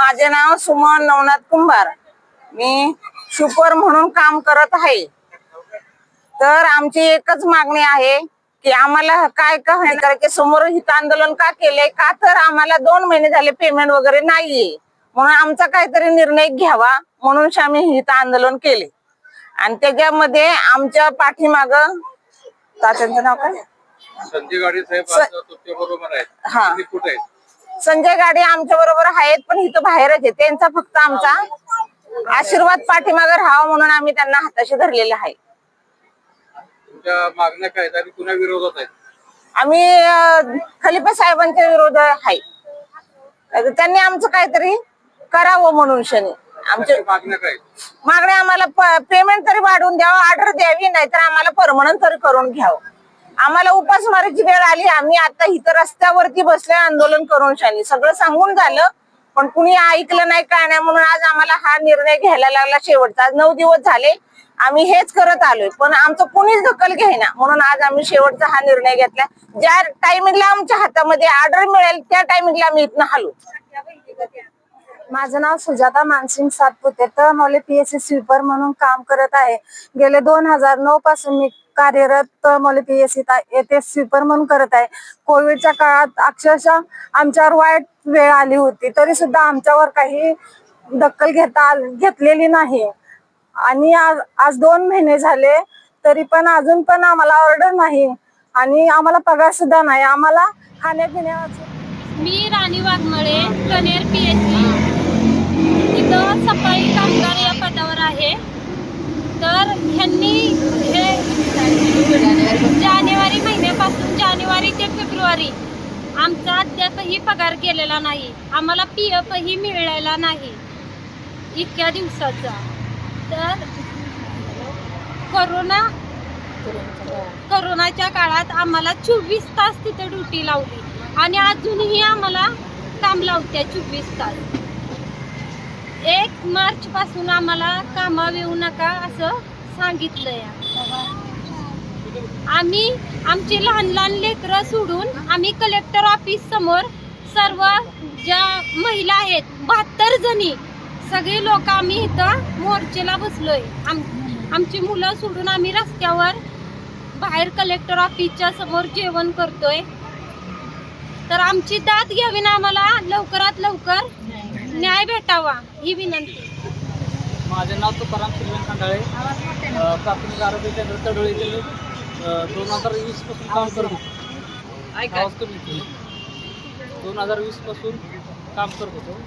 माझे नाव सुमन नवनाथ कुंभार. मी शुपर म्हणून काम करत आहे. तर आमची एकच मागणी आहे की आम्हाला काय का समोर हित आंदोलन का केले का तर आम्हाला दोन महिने झाले पेमेंट वगैरे नाहीये. म्हणून आमचा काहीतरी निर्णय घ्यावा म्हणून आम्ही हित आंदोलन केले. आणि त्याच्यामध्ये आमच्या पाठीमाग तात्यांचं नाव काय? संजय गाडी साहेब बरोबर आहेत. हा. आहेत? संजय गाडे आमच्या बरोबर आहेत पण इथं बाहेरच आहे. त्यांचा फक्त आमचा आशीर्वाद पाठीमागे राहावा म्हणून आम्ही त्यांना हाताशी धरलेला आहे. तुमच्या मागण्या काय आहेत आणि कुणा विरोधात आहेत? आम्ही अं, खलिफा साहेबांच्या विरोध आहे. तर त्यांनी आमचं काहीतरी करावं म्हणून शनी. आमचे तुमच्या मागण्या काय आहेत? मागणे आम्हाला पेमेंट तरी वाढवून द्यावं ऑर्डर द्यावी नाहीतर आम्हाला परमनंट तरी करून घ्यावं. आम्हाला उपासमाराची वेळ आली. आम्ही आता इथं रस्त्यावरती बसले आंदोलन करून शानी. सगळं सांगून झालं पण कुणी ऐकलं नाही काय नाही म्हणून आज आम्हाला हा निर्णय घ्यायला लागला शेवटचा. आज नऊ दिवस झाले आम्ही हेच करत आलोय. पण आमचं कुणीच दखल घेईना. म्हणून आज आम्ही शेवटचा हा निर्णय घेतला. ज्या टायमिंगला आमच्या हातामध्ये ऑर्डर मिळेल त्या टायमिंगला आम्ही इथनं हलू. माझं नाव सुजाता मानसिंग सातपुते. तर मला पीएससी स्वीपर म्हणून काम करत आहे. गेले दोन हजार नऊ पासून मी कार्यरत मला पीएससी येथे स्वीपर म्हणून करत आहे. कोविडच्या काळात अक्षरशः आमच्यावर वाईट वेळ आली होती तरी सुद्धा आमच्यावर काही दखल घेता घेतलेली नाही. आणि आज आज दोन महिने झाले तरी पण अजून पण आम्हाला ऑर्डर नाही. आणि आम्हाला पगार सुद्धा नाही. आम्हाला खाण्यापिण्याचं मी राणी वाघमळे कनेर पी एच इथं सफाई कामगार या पदावर आहे. तर ह्यांनी हे जानेवारी महिन्यापासून जानेवारी ते फेब्रुवारी आमचा अद्यापही पगार केलेला नाही. आम्हाला पी एफही मिळालेला नाही. इतक्या दिवसाचा. तर करोना करोनाच्या काळात आम्हाला चोवीस तास तिथे ड्युटी लावली आणि अजूनही आम्हाला काम लावत्या चोवीस तास. एक मार्च पासून आम्हाला कामावर येऊ नका असं सांगितलंय. आम्ही आमची लहान लहान लेकरं सोडून आम्ही कलेक्टर ऑफिस समोर सर्व ज्या महिला आहेत बहात्तर जणी सगळे लोक आम्ही इथं मोर्चेला बसलोय. आम आमची मुलं सोडून आम्ही रस्त्यावर बाहेर कलेक्टर ऑफिसच्या समोर जेवण करतोय. तर आमची दाद घ्यावी ना आम्हाला लवकरात लवकर न्याय भेटावा ही विनंती. माझे नाव तुकाराम सुर्वेन खांडाळे. प्राथमिक आरोग्य केंद्र तडोळी येथे दोन हजार वीसपासून काम करत कमी. दोन हजार वीसपासून काम करत होतो.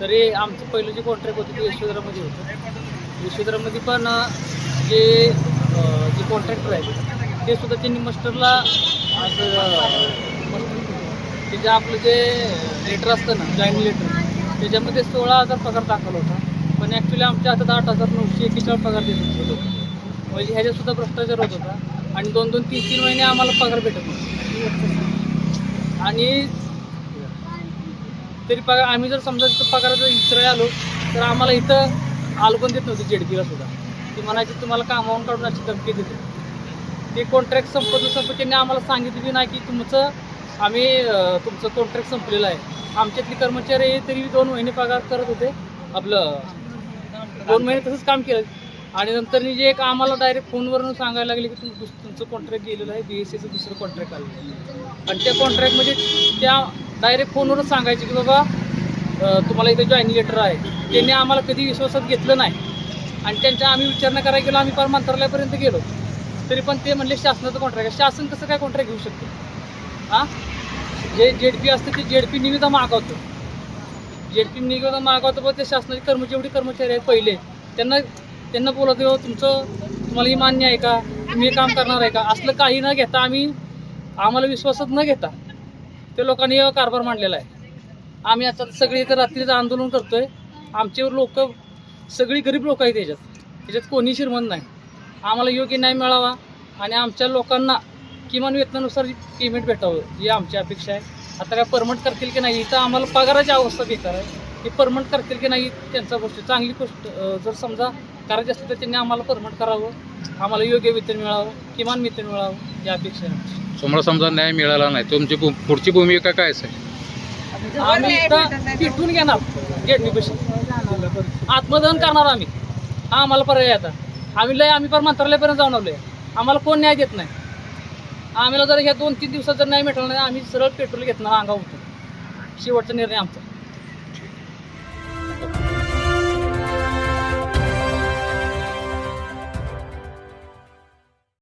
तरी आमचं पहिलं जे कॉन्ट्रॅक्ट होतं ते यशोधरामध्ये होतं. यशोधरामध्ये पण जे जे कॉन्ट्रॅक्टर आहेत ते सुद्धा त्यांनी मस्टरला असं ते जे आपलं जे लेटर असतं ना जॉईन लेटर त्याच्यामध्ये सोळा हजार पगार दाखल होता. पण ॲक्च्युली आमच्या हातात आठ हजार नऊशे एकेचाळीस पगार देत होते म्हणजे ह्याच्यातसुद्धा भ्रष्टाचार होत होता. आणि दोन दोन तीन तीन महिने आम्हाला पगार भेटत होता आणि तरी पगार आम्ही जर समजा तिथं पगाराचं इतर आलो तर आम्हाला इथं आलगून देत नव्हते जेडपीला सुद्धा. ती म्हणायचे तुम्हाला कामावून काढून अशी धमकी देते. ते कॉन्ट्रॅक्ट संपत संपत त्यांनी आम्हाला सांगितलं की नाही की तुमचं आम्ही तुमचं कॉन्ट्रॅक्ट संपलेलं आहे. आमच्यातले कर्मचारी तरी दोन महिने पगार करत होते. आपलं दोन महिने तसंच काम केलं. आणि नंतर जे एक आम्हाला डायरेक्ट फोनवरून सांगायला लागले की तुम दुस- तुमचं कॉन्ट्रॅक्ट गेलेलं आहे बी एस सीचं दुसरं कॉन्ट्रॅक्ट आलं आणि त्या कॉन्ट्रॅक्टमध्ये त्या डायरेक्ट फोनवरून सांगायचे की बाबा तुम्हाला इथे जॉईनिंग लेटर आहे. त्यांनी आम्हाला कधी विश्वासात घेतलं नाही. आणि त्यांच्या आम्ही विचारणा करायला गेलो आम्ही फार मंत्रालयापर्यंत गेलो. तरी पण ते म्हणले शासनाचं कॉन्ट्रॅक्ट शासन कसं काय कॉन्ट्रॅक्ट घेऊ शकतो? हां जे जेड पी असतं ते जेड पी निविदा मागवतो. जेड पी निविदा मागवतो पण ते शासनाचे कर्म जेवढे कर्मचारी आहेत पहिले त्यांना त्यांना बोलत हो तुमचं तुम्हाला ही मान्य आहे का? तुम्ही हे काम करणार आहे का? असलं काही न घेता आम्ही आम्हाला विश्वासात न घेता ते लोकांनी कारभार मांडलेला आहे. आम्ही आता सगळी इथं रात्रीचं आंदोलन करतोय. आमचे लोक सगळी गरीब लोक आहेत त्याच्यात त्याच्यात कोणी श्रीमंत नाही. आम्हाला योग्य न्याय मिळावा आणि आमच्या लोकांना किमान वेतनानुसार पेमेंट भेटावं ही आमची अपेक्षा आहे. आता काय परमनंट करतील की नाही इथं आम्हाला पगाराची अवस्था बेकार आहे. हे परमनंट करतील की नाही त्यांचा गोष्ट चांगली गोष्ट जर समजा करायची असली तर त्यांनी आम्हाला परमनंट करावं. आम्हाला योग्य वेतन मिळावं किमान वेतन मिळावं ही अपेक्षा आहे. तुम्हाला समजा न्याय मिळाला नाही तुमची भू- पुढची भूमिका काय असेल? आम्ही इथं पिटून घेणार गेटनी पशी आत्मदहन करणार आम्ही. हा आम्हाला पर्याय आता. आम्ही लय आम्ही पण मंत्रालयापर्यंत जाऊन आलोय. आम्हाला कोण न्याय देत नाही? आम्हाला जर ह्या दोन तीन दिवसात जर नाही भेटलं नाही आम्ही सरळ पेट्रोल घेतणार अंगावर शेवटचा निर्णय आमचा.